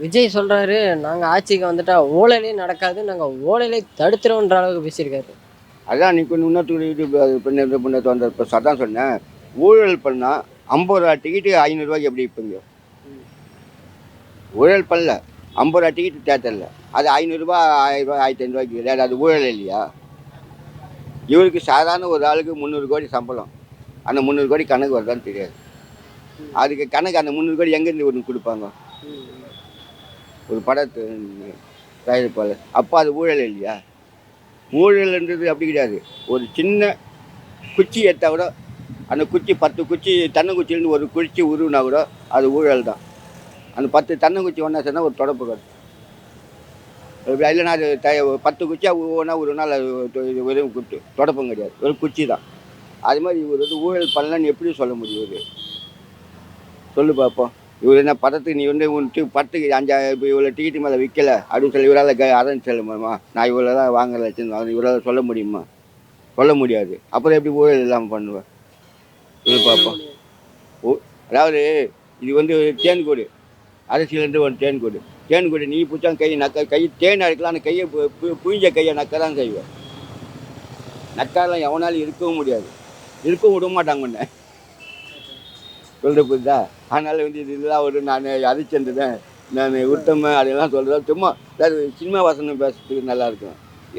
விஜய் சொல்றாரு நாங்கள் ஆட்சிக்கு வந்துட்டா ஊழலே நடக்காது நாங்கள் ஊழலை தடுத்துருவோன்ற அளவுக்கு பேசியிருக்காரு. அதான் நீ கொஞ்சம் இன்னொரு இது பண்ண பண்ண வந்த இப்போ சதான் சொன்னேன். ஊழல் பண்ணால் ஐம்பது ரூபா டிக்கெட்டு ஐநூறுரூவாய்க்கு எப்படி விற்பீங்க? ஊழல் பண்ணல. ஐம்பது ரூபா டிக்கெட்டு தேட்டரில் அது ஐநூறுரூபா ஆயிரரூபா ஆயிரத்தி ஐநூறுரூவாய்க்கு கிடையாது அது ஊழல் இல்லையா? இவருக்கு சாதாரண ஒரு ஆளுக்கு முந்நூறு கோடி சம்பளம். அந்த முந்நூறு கோடி கணக்கு வருதான்னு தெரியாது. அதுக்கு கணக்கு அந்த முந்நூறு கோடி எங்கேருந்து ஒன்று கொடுப்பாங்க? ஒரு படத்து தயாரிப்பாளர். அப்போ அது ஊழல் இல்லையா? ஊழல்ன்றது அப்படி கிடையாது. ஒரு சின்ன குச்சி எடுத்தால் கூட அந்த குச்சி பத்து குச்சி தென்னங்குச்சிலேருந்து ஒரு குச்சி உருவினா கூட அது ஊழல் தான். அந்த பத்து தென்னங்குச்சி ஒன்றா சொன்னால் ஒரு தொடப்பு கட்டு இல்லைன்னா அது த பத்து குச்சியாக ஒவ்வொன்றா ஒரு நாள் அது தொ- இது குத்து தொடப்பம் கிடையாது. ஒரு குச்சி தான். அது மாதிரி இவர் வந்து ஊழல் பண்ணலன்னு எப்படி சொல்ல முடியும் சொல்லு பார்ப்போம் இவர் என்ன படத்துக்கு நீ வந்து உன் படத்துக்கு அஞ்சா இப்போ இவ்வளோ டிக்கெட்டு மேலே விற்கல அப்படின்னு சொல்லி இவரால் க சொல்ல முடியுமா? நான் இவ்வளோ தான் வாங்கலை வச்சுருந்தேன் இவரால் சொல்ல முடியுமா? சொல்ல முடியாது. அப்புறம் எப்படி ஊழல் இல்லாமல் பண்ணுவேன் இது பார்ப்போம் ஓ அதாவது இது வந்து தேன்கூடு அரசியலேருந்து ஒரு தேன்கூடு தேன்கூடு நீ பிடிச்சா கை நக்க கை தேன் அடிக்கலாம் அந்த கையை பு- புழிஞ்ச கையை நக்க தான் செய்வேன் நக்காலாம் எவனாலும் இருக்கவும் முடியாது. இருக்கவும் விட மாட்டாங்க உன்னை. சொல்கிற புரியுதா? அதனால் வந்து இது இதெல்லாம் ஒரு நான் அரிச்சந்துதான் நான் உத்தம அதெல்லாம் சொல்கிறேன் சும்மா அதாவது சினிமா வசனம் பேசுறதுக்கு நல்லாயிருக்கும்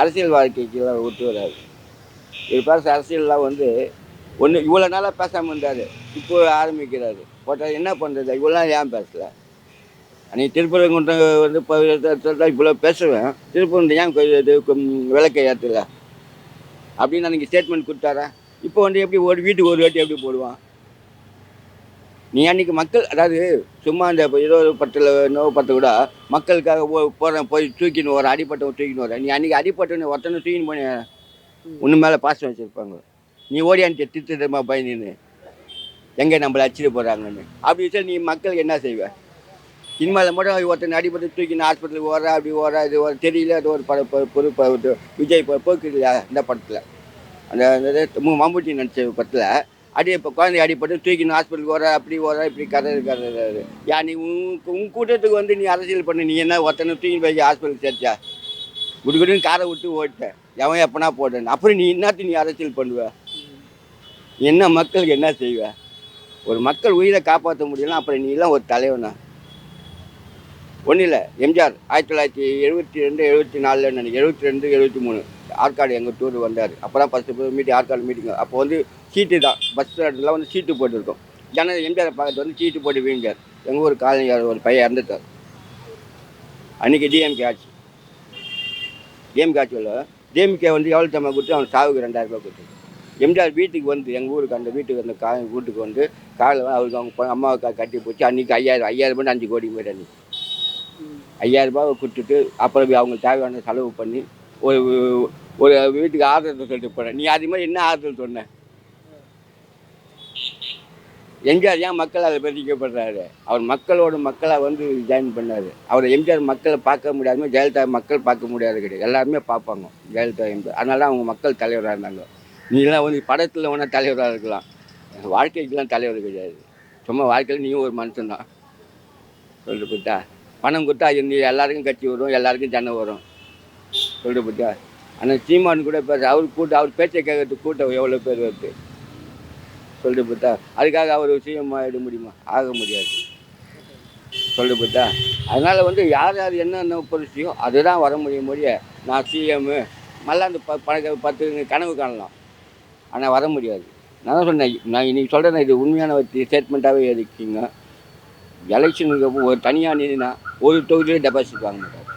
அரசியல் வாழ்க்கைக்கெல்லாம் ஒத்து வராது. இது பேச அரசியல்லாம் வந்து ஒன்று இவ்வளோ நாளாக பேசாமல் இருந்தார். இப்போ ஆரம்பிக்கிறாரு. போட்டால் என்ன பண்ணுறது இவ்வளோ நாள் ஏன் பேசலை? அன்றைக்கி திருப்பரங்குன்றம் வந்து இவ்வளோ பேசுவேன். திருப்பரங்குன்றம் ஏன் இது விளக்கை ஏற்றல அப்படின்னு அன்றைக்கி ஸ்டேட்மெண்ட் கொடுத்தாரா? இப்போ வந்து எப்படி ஒரு வீட்டுக்கு ஒரு வாட்டி எப்படி போடுவான்? நீ அன்றைக்கி மக்கள் அதாவது சும்மா இப்போ ஏதோ ஒரு பத்தில் நோவு பத்து கூட மக்களுக்காக போகிறேன் போய் தூக்கின்னு வர அடிப்பட்டவன் தூக்கின்னு வர. நீ அன்றைக்கி அடிப்பட்டவன் ஒருத்தனை தூக்கின்னு போனே. உன்னு மேலே பாசம் வச்சுருப்பாங்க. நீ ஓடியான்ட்டு திட்டுமா பயனின்னு எங்கே நம்மளை அடிச்சிட்டு போகிறாங்கன்னு அப்படி வச்சா நீ மக்களுக்கு என்ன செய்வ? சினிமாவில் மட்டும் ஒருத்தனை அடிபட்டு தூக்கின்னு ஹாஸ்பிட்டலுக்கு ஓடுற அப்படி ஓடுற இது ஒரு தெரியல அது ஒரு பட பொ- பொறுப்பு ஒரு விஜய் பொ- போக்கு இல்லையா இந்த படத்தில். அந்த அந்த மம்முட்டி நடிச்ச படத்தில் அடி இப்போ குழந்தை அடிப்பட்டு தூக்கின்னு ஹாஸ்பிட்டலுக்கு வர அப்படி வர இப்படி கதை கதை யா நீ உன் உன் கூட்டத்துக்கு வந்து நீ அரசியல் பண்ண நீ என்ன ஒருத்தனை தூக்கின்னு போய் ஹாஸ்பிட்டல் சேர்த்தியா? குடுகுடுன்னு காரை விட்டு ஓட்டேன் எவன் எப்பனா போட்டேன் அப்புறம் நீ என்னத்து நீ அரசியல் பண்ணுவ? என்ன மக்களுக்கு என்ன செய்வ? ஒரு மக்கள் உயிரை காப்பாற்ற முடியலாம் அப்புறம் நீ எல்லாம் ஒரு தலைவனா? ஒன்றும் இல்லை எம்ஜிஆர் ஆயிரத்தி தொள்ளாயிரத்தி எழுபத்தி ரெண்டு எழுபத்தி நாலில் நினைக்கிறேன் எழுபத்தி ரெண்டு எழுபத்தி மூணு ஆற்காடு எங்கள் டூர் வந்தார். அப்போ தான் ஃபஸ்ட்டு மீட்டிங் ஆற்காடு மீட்டிங் அப்போ வந்து சீட்டு தான் பஸ் ஸ்டாண்டில் வந்து சீட்டு போட்டிருக்கோம். ஜன எம்ஜிஆர் பக்கத்தில் வந்து சீட்டு போட்டு வீழ்ந்தார். எங்கள் ஊர் காலனி ஒரு பையன் இறந்துட்டார். அன்றைக்கி டிஎம்கே ஆட்சி டிஎம்கே ஆட்சியில் டிஎம்கே வந்து எவ்வளோ தம்மா கொடுத்து அவன் சாவுக்கு ரெண்டாயிரம் ரூபாய் கொடுத்து எம்ஜிஆர் வீட்டுக்கு வந்து எங்கள் ஊருக்கு அந்த வீட்டுக்கு அந்த கா வீட்டுக்கு வந்து காலையில் அவருக்கு அவங்க அம்மாவுக்கு கட்டி போச்சு. அன்றைக்கி ஐயாயிரம் ஐயாயிரம் பண்ணி அஞ்சு கோடி போயிட்டு அன்றைக்கி ஐயாயிரம் கொடுத்துட்டு அப்புறம் அவங்களுக்கு தேவையான செலவு பண்ணி ஒரு ஒரு வீட்டுக்கு ஆறுதல் சொல்லிட்டு போகிறேன் நீ அது மாதிரி என்ன ஆறுதல் சொன்ன? எம்ஜிஆர் ஏன் மக்கள் அதை பிரதிக்கப்படுறாரு அவர் மக்களோட மக்களாக வந்து ஜாயின் பண்ணார். அவர் எம்ஜிஆர் மக்களை பார்க்க முடியாம ஜெயலலிதா மக்கள் பார்க்க முடியாது கிடையாது. எல்லாருமே பார்ப்பாங்க ஜெயலலிதா எம்ஜிஆர். அதனால தான் அவங்க மக்கள் தலைவராக இருந்தாங்க. நீலாம் வந்து படத்தில் வேணால் தலைவராக இருக்கலாம். வாழ்க்கைக்கெல்லாம் தலைவர் கிடையாது. சும்மா வாழ்க்கையில் நீயும் ஒரு மனுஷன்தான். சொல்லிட்டு போட்டா பணம் கொடுத்தா அது எல்லாருக்கும் கட்சி வரும் எல்லாருக்கும் ஜனம் வரும். சொல்லிட்டு போட்டா ஆனால் சீமான் கூட பேச அவர் கூட்டம் அவர் பேச்சை கேட்கறதுக்கு கூட்டம் எவ்வளோ பேர் வருது சொல்லிட்டு போட்டா அதுக்காக அவர் சிஎம் ஆகிட முடியுமா? ஆக முடியாது. சொல்லிட்டு பார்த்தா அதனால் வந்து யார் யார் என்னென்ன பொருசியோ அதுதான் வர முடியும் முடிய நான் சிஎம்மு மல்லாந்து ப பணக்க பத்து கனவு காணலாம். ஆனால் வர முடியாது. நான் தான் சொன்னேன் நான் இன்றைக்கி சொல்கிறேன் இது உண்மையான ஸ்டேட்மெண்ட்டாகவே இருக்கீங்க எலெக்ஷனுக்கு ஒரு தனியாக நின்னா ஒரு தொகுதியிலே டெபாசிட் வாங்க மாட்டார்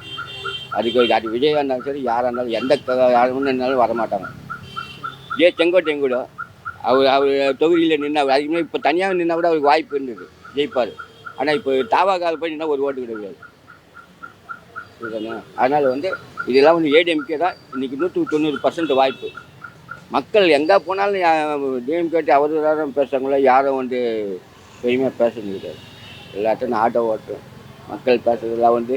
அதுக்கு ஒரு அது விஜயா இருந்தாலும் சரி யாராக இருந்தாலும் எந்த யாரும் யார் இருந்தாலும் வர மாட்டாங்க இதே செங்கோட்டையன் கூட அவர் அவர் தொகுதியில் நின்று அவர் முன்னாடி இப்போ தனியாக நின்னா கூட அவருக்கு வாய்ப்பு இருந்தது ஜெயிப்பார். ஆனால் இப்போ தாவா கால் போய் நின்னா ஒரு ஓட்டு கிடையாது. அதனால் வந்து இதெல்லாம் வந்து ஏடிஎம்கே தான் இன்றைக்கி நூற்றி தொண்ணூறு பர்சன்ட் வாய்ப்பு. மக்கள் எங்கே போனாலும் டிஎம்கே அவர் யாரும் பேசுகிறாங்களோ யாரும் வந்து பெருமையாக பேச முடியாது. எல்லாத்தையும் நான் ஆட்டோ ஓட்டுறேன் மக்கள் பேசுறதெல்லாம் வந்து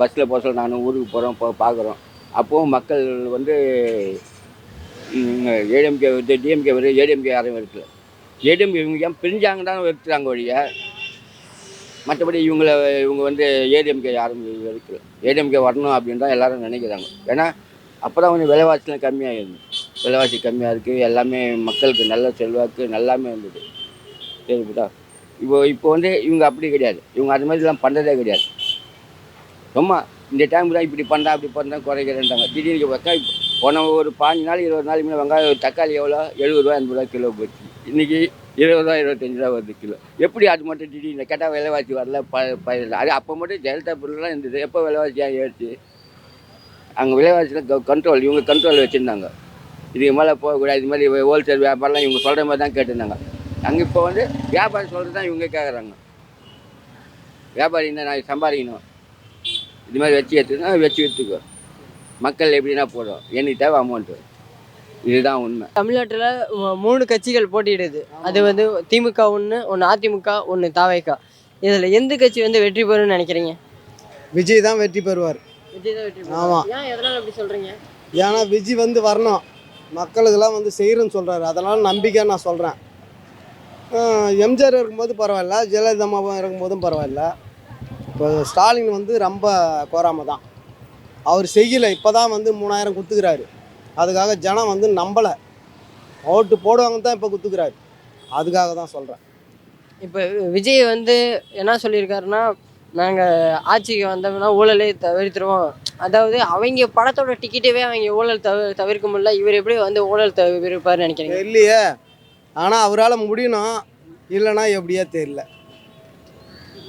பஸ்ஸில் போக சொல்ல நானும் ஊருக்கு போகிறோம் போ பார்க்குறோம் அப்போவும் மக்கள் வந்து ஏடிஎம்கே வந்து டிஎம்கே வருது ஏடிஎம்கே யாரும் வெறுக்கல. ஏடிஎம்கே இவங்க ஏன் பிரிஞ்சாங்க தான் வெறுத்துறாங்க ஒழிய மற்றபடி இவங்கள இவங்க வந்து ஏடிஎம்கே யாரும் எடுக்கல ஏடிஎம்கே வரணும் அப்படின்னு தான் எல்லாரும் நினைக்கிறாங்க. ஏன்னா அப்போ தான் கொஞ்சம் விலைவாசிலாம் கம்மியாக இருந்தது விலைவாசி கம்மியாக இருக்குது எல்லாமே மக்களுக்கு நல்ல செல்வாக்கு நல்லாமே இருந்தது. சரிப்பட்டா இப்போ இப்போ வந்து இவங்க அப்படி கிடையாது. இவங்க அது மாதிரிலாம் பண்ணுறதே கிடையாது. ரொம்ப இந்த டைம் தான் இப்படி பண்ணா அப்படி பண்ணுறா குறைக்கிறேன்றாங்க. திடீர்னு வெங்காயம் போன ஒரு பாஞ்சு நாள் இருபது நாளைக்கு முன்னே வெங்காயம் தக்காளி எவ்வளோ? எழுபது ரூபா எண்பது ரூபா கிலோ போச்சு. இன்றைக்கி இருபது ரூபா இருபத்தஞ்சு ரூபா வருது கிலோ. எப்படி அது மட்டும் திடீர்னு கேட்டால் விலைவாசி வரல ப பயிரில் அது அப்போ மட்டும் ஜெயலலிதா பொருள்லாம் இருந்தது. எப்போ விலைவாசியாக ஏறிச்சு அங்கே விலைவாசியில் கண்ட்ரோல் இவங்க கண்ட்ரோல் வச்சுருந்தாங்க. இதுக்கு மேலே போகக்கூடாது இது மாதிரி ஹோல்சேல் வியாபாரம்லாம் இவங்க சொல்கிற மாதிரி தான் கேட்டிருந்தாங்க. அங்கே இப்போ வந்து வியாபாரம் சொல்கிறது தான் இவங்க கேட்குறாங்க வியாபாரி என்ன நான் சம்பாதிக்கணும். இது மாதிரி வச்சு எடுத்துனா வச்சு எடுத்துக்கோ மக்கள் எப்படின்னா போதும். எனக்கு தேவை அமௌண்ட்டு இதுதான் உண்மை. தமிழ்நாட்டில் மூணு கட்சிகள் போட்டியிடுது. அது வந்து திமுக ஒன்று ஒன்று அதிமுக ஒன்று தாவேக்கா இதில் எந்த கட்சி வந்து வெற்றி பெறும்னு நினைக்கிறீங்க? விஜய் தான் வெற்றி பெறுவார். விஜய் தான் வெற்றி ஆமா. ஏன் எதனால் அப்படி சொல்கிறீங்க ஏன்னா விஜய் வந்து வரணும். மக்களுக்கெல்லாம் வந்து செய்கிறேன்னு சொல்கிறாரு அதெல்லாம் நம்பிக்கை நான் சொல்கிறேன் எம்ஜிஆர் இருக்கும்போது பரவாயில்ல ஜெயலலிதா அம்மாவும் இருக்கும்போதும் பரவாயில்ல. இப்போ ஸ்டாலின் வந்து ரொம்ப கோராம தான். அவர் செய்யலை இப்போ தான் வந்து மூணாயிரம் குத்துக்கிறாரு. அதுக்காக ஜனம் வந்து நம்பலை. ஓட்டு போடுவாங்க தான் இப்போ குத்துக்கிறாரு. அதுக்காக தான் சொல்கிறேன் இப்போ விஜய் வந்து என்ன சொல்லியிருக்காருன்னா நாங்கள் ஆட்சிக்கு வந்தோம்னா ஊழலே தவிர்த்துருவோம். அதாவது அவங்க படத்தோட டிக்கெட்டவே அவங்க ஊழல் தவிர தவிர்க்க முடியல. இவர் எப்படி வந்து ஊழல் தவிர்ப்பார்னு நினைக்கிறீங்க? இல்லையே. ஆனால் அவரால் முடியணும் இல்லைன்னா எப்படியே தெரியல.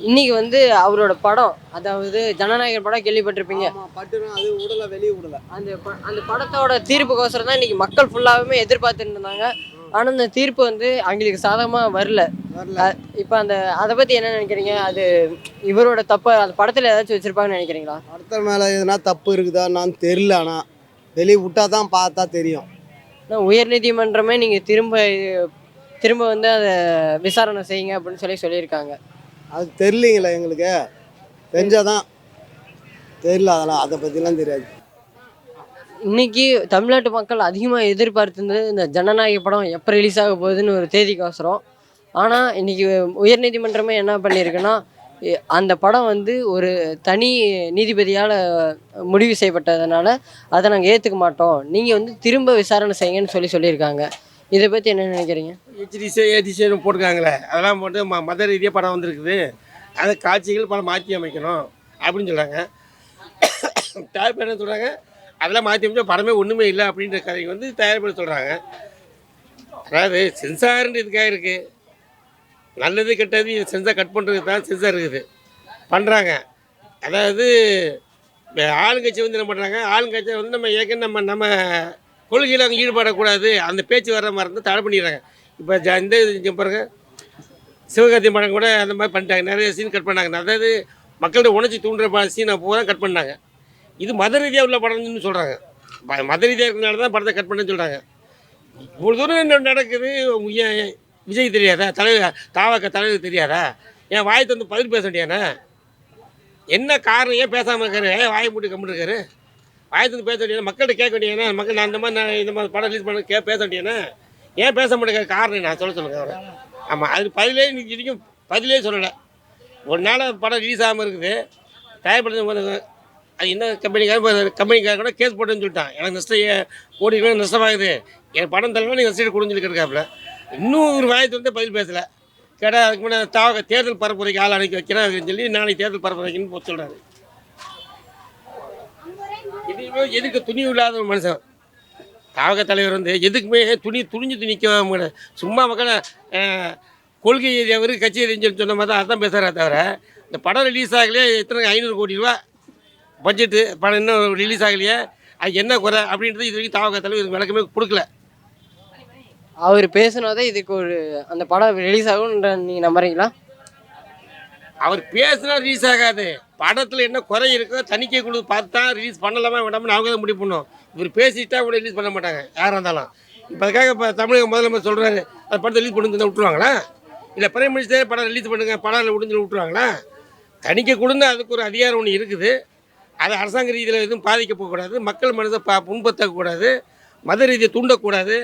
இன்னைக்கு வந்து அவரோட படம் அதாவது ஜனநாயகர் படம் கேள்விப்பட்டிருப்பீங்க. பட்டுனா அது விடலை வெளியே விடலை அந்த அந்த படத்தோட தீர்ப்புக்கோசரம் தான் இன்னைக்கு மக்கள் ஃபுல்லாகவே எதிர்பார்த்துட்டு இருந்தாங்க. ஆனால் அந்த தீர்ப்பு வந்து அவங்களுக்கு சாதகமாக வரல. வரல. இப்போ அந்த அதை பற்றி என்ன நினைக்கிறீங்க? அது இவரோட தப்பு அந்த படத்தில் ஏதாச்சும் வச்சிருப்பாங்கன்னு நினைக்கிறீங்களா? அடுத்த மேலே எதுனா தப்பு இருக்குதா நான் தெரியல ஆனால் வெளியே விட்டா தான் பார்த்தா தெரியும். ஆனால் உயர்நீதிமன்றமே நீங்கள் திரும்ப திரும்ப வந்து அதை விசாரணை செய்யுங்க அப்படின்னு சொல்லி சொல்லியிருக்காங்க. அது தெரியலீங்களே எங்களுக்கு? தெரிஞ்சாதான் தெரியல அதெல்லாம் அதை பற்றிலாம் தெரியாது. இன்னைக்கு தமிழ்நாட்டு மக்கள் அதிகமாக எதிர்பார்த்திருந்தது இந்த ஜனநாயக படம் எப்போ ரிலீஸ் ஆக போகுதுன்னு ஒரு தேதிக்கு அவசரம் ஆனால் இன்னைக்கு உயர்நீதிமன்றமே என்ன பண்ணியிருக்குன்னா அந்த படம் வந்து ஒரு தனி நீதிபதியால் முடிவு செய்யப்பட்டதுனால அதை நாங்கள் ஏற்றுக்க மாட்டோம். நீங்கள் வந்து திரும்ப விசாரணை செய்யுங்கன்னு சொல்லி சொல்லியிருக்காங்க. இதை பற்றி என்ன நினைக்கிறீங்க? ஹெச்டிசி ஏடிசின்னு போட்டிருக்காங்களே அதெல்லாம் போட்டு ம மத ரீதியாக படம் வந்திருக்குது. அதை காட்சிகள் படம் மாற்றி அமைக்கணும் அப்படின்னு சொல்கிறாங்க தயாரிப்பு என்ன சொல்கிறாங்க அதெல்லாம் மாற்றி அமைச்சா படமே ஒன்றுமே இல்லை அப்படின்ற கதைக்கு வந்து தயாரிப்பு சொல்கிறாங்க அதாவது சென்சார்னு இதுக்காக இருக்குது நல்லது கெட்டது இது சென்சார் கட் பண்ணுறதுக்கு தான் சென்சார் இருக்குது. பண்ணுறாங்க அதாவது ஆளுங்கட்சி வந்து என்ன பண்ணுறாங்க ஆளுங்கட்சியை வந்து நம்ம ஏற்கனவே நம்ம நம்ம கொள்கையில் அவங்க ஈடுபடக்கூடாது. அந்த பேச்சு வர்ற மாதிரி இருந்தால் தடை பண்ணிடுறாங்க. இப்போ ஜ- இந்த இங்க பாருங்க. சிவகார்த்தி படம் கூட அந்த மாதிரி பண்ணிட்டாங்க. நிறைய சீன் கட் பண்ணாங்க. அதாவது மக்கள்கிட்ட உணர்ச்சி தூண்டுற ப- சீனை பூரா கட் பண்ணாங்க. இது மத ரீதியாக உள்ள படம்னு சொல்கிறாங்க மத ரீதியாக இருக்கிறனால தான் படத்தை கட் பண்ணேன்னு சொல்கிறாங்க இவ்வளோ தூரம் என்ன நடக்குது? ஏன் விஜய் தெரியாதா? தலைவர் தாவாக்க தலைவர் தெரியாதா? ஏன் வாய் தந்து பதில் பேச வேண்டியானே என்ன காரணம்? ஏன் பேசாமல் இருக்காரு? ஏன் வாயை மூட்டி கம்மிட்டு இருக்காரு? வாய் பேச வேண்டியது மக்கள்கிட்ட கேட்க வேண்டியது மக்கள் நான் இந்த மாதிரி நான் இந்த மாதிரி படம் ரிலீஸ் பண்ண கே பேச வேண்டியதுனா ஏன் பேச மாட்டேங்கிற காரணம் நான் சொல்ல சொல்லுங்க அவரை. ஆமாம் அது பதிலே இன்னைக்கு இன்றைக்கும் பதிலே சொல்லலை. ஒரு நாள் படம் ரிலீஸ் ஆகாமல் இருக்குது. தயார்படுத்த அது என்ன கம்பெனிக்காரன் கம்பெனிக்கார கூட கேஸ் போட்டுன்னு சொல்லிட்டான். எனக்கு நஷ்டம் கோடி ரூபாய் நஷ்டமாகுது. என் படம் தலைவா நீங்கள் நஷ்டம் கொடுன்னு சொல்லி இன்னும் ஒரு வாயத்து வந்து பதில் பேசலை. கேட்டால் அதுக்கு முன்னே தேர்தல் பரப்புரைக்கு ஆள் அனுப்பி வைக்கிறேன் அப்படின்னு சொல்லி நாளைக்கு தேர்தல் பரப்புரைக்குன்னு போட்டு சொல்கிறாரு எதுவுமே எதுக்கு துணிவு இல்லாத ஒரு மனுஷன்? தாவக தலைவர் வந்து எதுக்குமே துணி துணிஞ்சு மாட்டேன் சும்மா மக்களை கொள்கை எவர் கட்சி எரிஞ்சு சொன்ன மாதிரி தான் அதான் பேசுகிறா தவிர இந்த படம் ரிலீஸ் ஆகலையே எத்தனை ஐநூறு கோடி ரூபா பட்ஜெட்டு படம் இன்னும் ரிலீஸ் ஆகலையே அது என்ன குறை அப்படின்றது இது வரைக்கும் தாவக தலைவர் இதுக்கு விளக்கமே கொடுக்கல. அவர் பேசுனதே இதுக்கு ஒரு அந்த படம் ரிலீஸ் ஆகும்ன்ற நீங்கள் நம்புறீங்களா? அவர் பேசினா ரிலீஸ் ஆகாது. படத்தில் என்ன குறை இருக்கோ தணிக்கை குழு பார்த்தா ரிலீஸ் பண்ணலாமா வேண்டாம்னு அவங்க தான் முடிவு பண்ணோம். இவர் பேசிட்டா கூட ரிலீஸ் பண்ண மாட்டாங்க. யாராக இருந்தாலும். இப்போ அதுக்காக இப்போ தமிழக முதலமைச்சர் சொல்கிறாரு அந்த படத்தை ரிலீஸ் பண்ணி விட்டுருவாங்களா? இல்லை பிரைம் மினிஸ்டர் படம் ரிலீஸ் பண்ணுங்க படம் முடிஞ்சு விட்டுருவாங்களா? தணிக்கை கொடுந்து அதுக்கு ஒரு அதிகாரம் ஒன்று இருக்குது. அதை அரசாங்க ரீதியில் எதுவும் பாதிக்க போகக்கூடாது மக்கள் மனதை பா புண்படுத்தக்கூடாது. மத ரீதியை தூண்டக்கூடாது.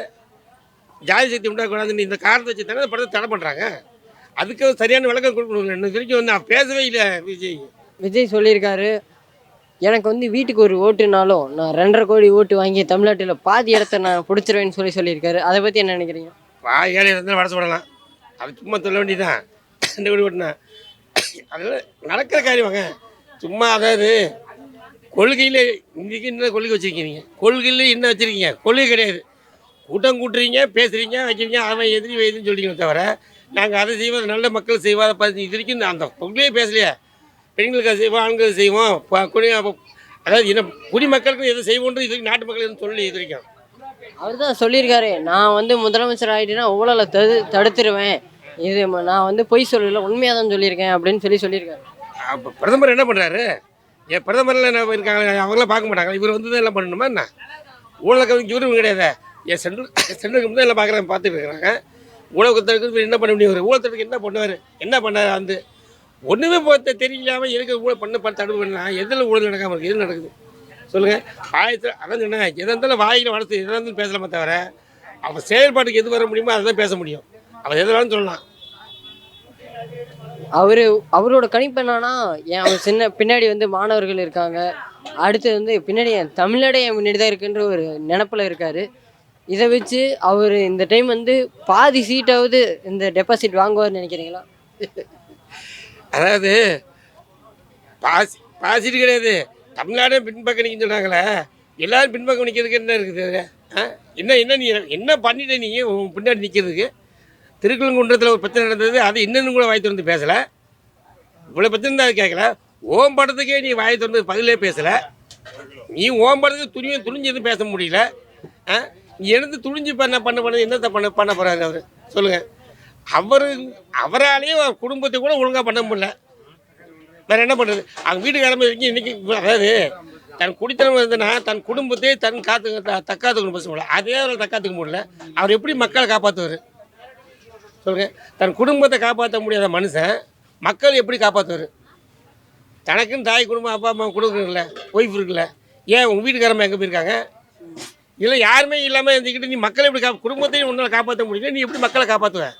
ஜாதி சக்தி உண்டாகக்கூடாதுன்னு இந்த காரணத்தை வச்சு தானே இந்த படத்தை தடை பண்ணுறாங்க அதுக்கு சரியான விளக்கம் கொடுக்கணும். இன்னும் வரைக்கும் வந்து நான் பேசவே இல்லை விஜய். விஜய் சொல்லியிருக்காரு எனக்கு வந்து வீட்டுக்கு ஒரு ஓட்டுனாலும் நான் ரெண்டரை கோடி ஓட்டு வாங்கி தமிழ்நாட்டில் பாதி இடத்த நான் பிடிச்சிருவேன்னு சொல்லி சொல்லியிருக்காரு. அதை பற்றி என்ன நினைக்கிறீங்க? ஏழை இருந்தாலும் வட சொல்லலாம் அது சும்மா சொல்ல வேண்டியதான் ரெண்டு கோடி ஓட்டுனா. அதெல்லாம் நடக்கிற காரியமாங்க சும்மா அதாவது கொள்கையில் இன்றைக்கி என்ன கொள்கை வச்சுருக்கீங்க? கொள்கையில் என்ன வச்சுருக்கீங்க? கொள்கை கிடையாது. கூட்டம் கூட்டுறீங்க பேசுகிறீங்க வைக்கிறீங்க அவன் எதிரி எதிரின்னு சொல்லிக்கணும் தவிர நாங்கள் அதை செய்வோம் நல்ல மக்கள் செய்வாத பார்த்து இது வரைக்கும் அந்த கொள்கையே பேசலையே. பெண்களுக்கு செய்வோம் ஆண்களுக்கு செய்வோம். குடி அதாவது என்ன குடிமக்களுக்கு எதை செய்வோன்றது இது நாட்டு மக்கள் எதுவும் சொல்லி இது வரைக்கும். அவர் தான் சொல்லியிருக்காரு. நான் வந்து முதலமைச்சர் ஆகிட்டேன்னா ஊழலை தடு தடுத்துருவேன். இது நான் வந்து பொய் சொல்லல உண்மையாக தான் சொல்லியிருக்கேன் அப்படின்னு சொல்லி சொல்லியிருக்காரு. அப்போ பிரதமர் என்ன பண்ணுறாரு என் பிரதமரில் என்ன இருக்காங்க அவங்களாம் பார்க்க மாட்டாங்க இவர் வந்து தான் எல்லாம் பண்ணணுமா என்ன? ஊழல் கவிஞர் இவரும் கிடையாது. என் சென்ட்ரல் சென்ட்ரல் தான் எல்லாம் பார்க்குறாங்க பார்த்துட்டு இருக்கிறாங்க. ஊழல் தடுக்கிறது இவர் என்ன பண்ண முடியும்? ஊழல் தடுக்க என்ன பண்ணுவார்? என்ன பண்ணார் வந்து ஒன்றுமே பார்த்து தெரியாமல் எதுக்கு கூட பண்ண பார்த்து தடுப்பு பண்ணலாம் எதில் ஊழல் நடக்காமல் இருக்குது எது நடக்குது? சொல்லுங்கள் ஆயிரத்தில் அதான் சொன்னேன். எதாக இருந்தாலும் வாயில் வளர்த்து எதாக இருந்தாலும் பேசலாமே தவிர அவன் செயல்பாட்டுக்கு எது வர முடியுமோ அதை தான் பேச முடியும். அவன் எது வேணாலும் சொல்லலாம். அவர் அவரோட கணிப்பு என்னன்னா என் அவர் சின்ன பின்னாடி வந்து மாணவர்கள் இருக்காங்க. அடுத்து வந்து பின்னாடி என் தமிழ்நாடே என் முன்னாடி தான் இருக்குன்ற ஒரு நினப்பில் இருக்கார். இதை வச்சு அவர் இந்த டைம் வந்து பாதி சீட்டாவது இந்த டெபாசிட் வாங்குவார்னு நினைக்கிறீங்களா? அதாவது பாசி பாசிட்டு கிடையாது. தமிழ்நாடே பின்பக்கம் நிற்கின்னு சொல்கிறாங்களே எல்லோரும் பின்பக்கம் நிற்கிறதுக்கு என்ன இருக்குது அதுல? ஆ? என்ன என்ன நீ என்ன பண்ணிட்ட நீ உன் பின்னாடி நிற்கிறதுக்கு திருக்குளங்குன்றத்தில் ஒரு பிரச்சனை நடந்தது. அது இன்னும் கூட வாய் திறந்து பேசலை. இவ்வளோ பிரச்சனை தான் கேட்கல. ஓம் படத்துக்கே நீ வாய் திறந்து பதிலே பேசலை. நீ ஓம் படத்துக்கு துணியை துணிஞ்சு எதுவும் பேச முடியல. ஆ? நீ எழுந்து துணிஞ்சு பண்ண பண்ண பண்ண என்னத்தை பண்ண பண்ண போகிறாரு அவர்? சொல்லுங்கள் அவர் அவராலேயே அவர் குடும்பத்தை கூட ஒழுங்காக பண்ண முடியல. வேற என்ன பண்ணுறது அவங்க வீட்டுக்காரங்க வரைக்கும் இன்றைக்கி அதாவது தன் குடித்தனம் இருந்ததுன்னா தன் குடும்பத்தையே தன் காத்து த- தக்காத்துக்கணும் பேச முடியல அதே அவரை தக்காத்துக்க முடியல. அவர் எப்படி மக்களை காப்பாற்றுவார் சொல்லுங்கள் தன் குடும்பத்தை காப்பாற்ற முடியாத மனுஷன் மக்கள் எப்படி காப்பாற்றுவார் தனக்குன்னு தாய் குடும்பம் அப்பா அம்மா கொடுக்குறீங்கள ஒய்ஃப் இருக்குல்ல ஏன் உங்கள் வீட்டுக்காரம்மா எங்கே போயிருக்காங்க? இல்லை யாருமே இல்லாமல் இருந்துக்கிட்டு நீ மக்களை எப்படி கா குடும்பத்தையும் உன்னால் காப்பாற்ற முடியல நீ எப்படி மக்களை காப்பாற்றுவ